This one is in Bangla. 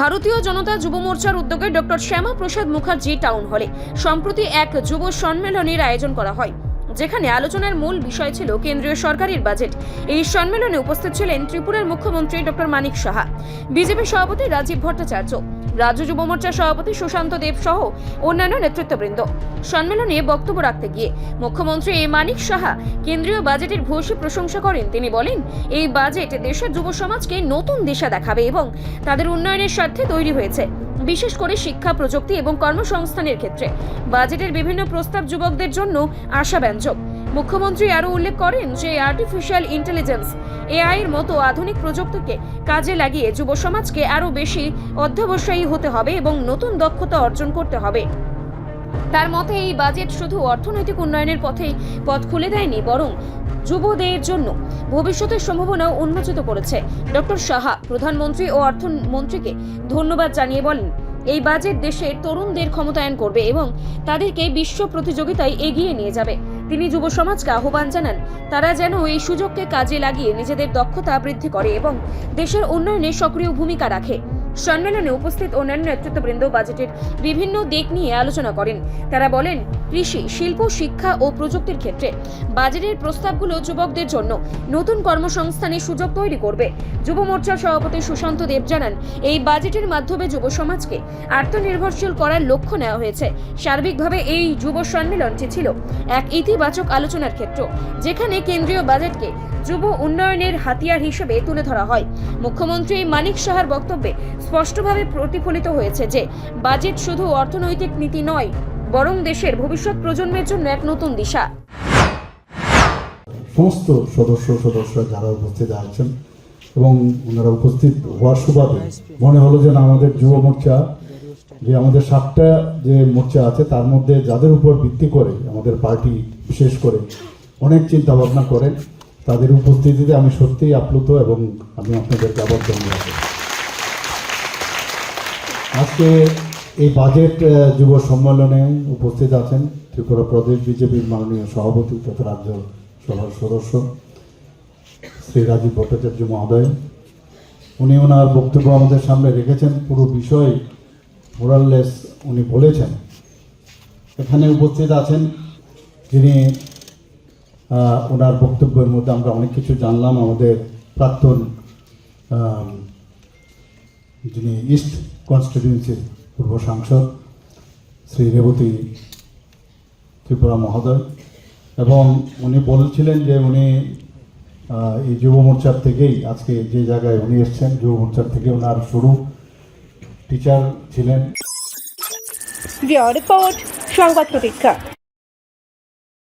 ভারতীয় জনতা যুব মোর্চার উদ্যোগে ডক্টর শ্যামাপ্রসাদ মুখার্জি টাউন হলে। সম্প্রতি এক যুব সম্মেলনের আয়োজন করা হয়। যেখানে আলোচনার মূল বিষয় ছিল কেন্দ্রীয় সরকারের বাজেট। এই সম্মেলনে উপস্থিত ছিলেন ত্রিপুরার মুখ্যমন্ত্রী ডক্টর মানিক সাহা, বিজেপি সভাপতি রাজীব ভট্টাচার্য, রাজ্য যুব মোর্চার সভাপতি সুশান্ত দেব সহ অন্যান্য নেতৃত্ববৃন্দ। সম্মেলনে বক্তব্য রাখতে গিয়ে মুখ্যমন্ত্রী এ মানিক সাহা কেন্দ্রীয় বাজেটের ভূয়সী প্রশংসা করেন। তিনি বলেন, এই বাজেট দেশের যুব সমাজকে নতুন দিশা দেখাবে এবং তাদের উন্নয়নের স্বার্থে তৈরি হয়েছে। বিশেষ করে শিক্ষা, প্রযুক্তি এবং কর্মসংস্থানের ক্ষেত্রে। বাজেটের বিভিন্ন প্রস্তাব যুবকদের জন্য আশাব্যঞ্জক। মুখ্যমন্ত্রী আরও উল্লেখ করেন যে আর্টিফিশিয়াল ইন্টেলিজেন্স এআই এর মতো আধুনিক প্রযুক্তিকে কাজে লাগিয়ে যুব সমাজকে আরও বেশি অধ্যবসায়ী হতে হবে এবং নতুন দক্ষতা অর্জন করতে হবে। তার মতে, এই বাজেট শুধু অর্থনৈতিক উন্নয়নের পথেই পথ খুলে দেয়নি, বরং যুবদের জন্য ভবিষ্যতের সম্ভাবনা উন্মোচিত করেছে। ডক্টর সাহা, প্রধানমন্ত্রী ও অর্থমন্ত্রীকে ধন্যবাদ জানিয়ে বলেন, এই বাজেট দেশের তরুণদের ক্ষমতায়ন করবে এবং তাদেরকে বিশ্ব প্রতিযোগিতায় এগিয়ে নিয়ে যাবে। তিনি যুব সমাজকে আহ্বান জানান, তারা যেন এই সুযোগকে কাজে লাগিয়ে নিজেদের দক্ষতা বৃদ্ধি করে এবং দেশের উন্নয়নে সক্রিয় ভূমিকা রাখে। সম্মেলনে উপস্থিত অন্যান্য নেতৃত্ববৃন্দ বাজেটের বিভিন্ন দিক নিয়ে আলোচনা করেন। তারা বলেন, কৃষি, শিল্প, শিক্ষা ও প্রযুক্তির ক্ষেত্রে বাজেটের প্রস্তাবগুলো যুবকদের জন্য নতুন কর্মসংস্থানের সুযোগ তৈরি করবে। যুব মোর্চার সভাপতি সুশান্ত দেব জানান, এই বাজেটের মাধ্যমে যুব সমাজকে আত্মনির্ভরশীল করার লক্ষ্য নেওয়া হয়েছে। সার্বিকভাবে এই যুব সম্মেলনটি ছিল এক ইতিবাচক আলোচনার ক্ষেত্র, যেখানে কেন্দ্রীয় বাজেটকে যুব উন্নয়নের হাতিয়ার হিসেবে তুলে ধরা হয়। মুখ্যমন্ত্রী মানিক সাহার বক্তব্যে স্পষ্টভাবে প্রতিফলিত হয়েছে যে, বাজেট শুধু অর্থনৈতিক নীতি নয়, বরং দেশের ভবিষ্যৎ প্রজন্মের জন্য এক নতুন দিশা। সমস্ত সদস্য সদস্য যারা উপস্থিত আছেন এবং ওনারা উপস্থিত হওয়ার সুবাদে মনে হলো যেন আমাদের যুব মোর্চা, যে আমাদের সাতটা যে মোর্চা আছে, তার মধ্যে যাদের উপর ভিত্তি করে আমাদের পার্টি বিশেষ করে অনেক চিন্তা ভাবনা করেন তাদের উপস্থিতিতে আমি সত্যিই আপ্লুত এবং আমি আপনাদেরকে আবার ধন্যবাদ আজকে এই বাজেট যুব সম্মেলনে উপস্থিত আছেন ত্রিপুরা প্রদেশ বিজেপির মাননীয় সভাপতি তথা রাজ্য সভার সদস্য শ্রী রাজীব ভট্টাচার্য মহোদয়। উনি ওনার বক্তব্য আমাদের সামনে রেখেছেন, পুরো বিষয় মোরাললেস উনি বলেছেন। এখানে উপস্থিত আছেন যিনি ওনার বক্তব্যের মধ্যে আমরা অনেক কিছু জানলাম। আমাদের প্রাক্তন যিনি ইস্ট কনস্টিটিউন্সির পূর্ব সাংসদ, শ্রী রেবতী ত্রিপুরা মহোদয়। এবং উনি বলছিলেন যে উনি এই যুব মোর্চার থেকেই, আজকে যে জায়গায় উনি এসছেন, যুব মোর্চার থেকে ওনার শুরু টিচার ছিলেন। রিপোর্ট, সংবাদ প্রতীক্ষা।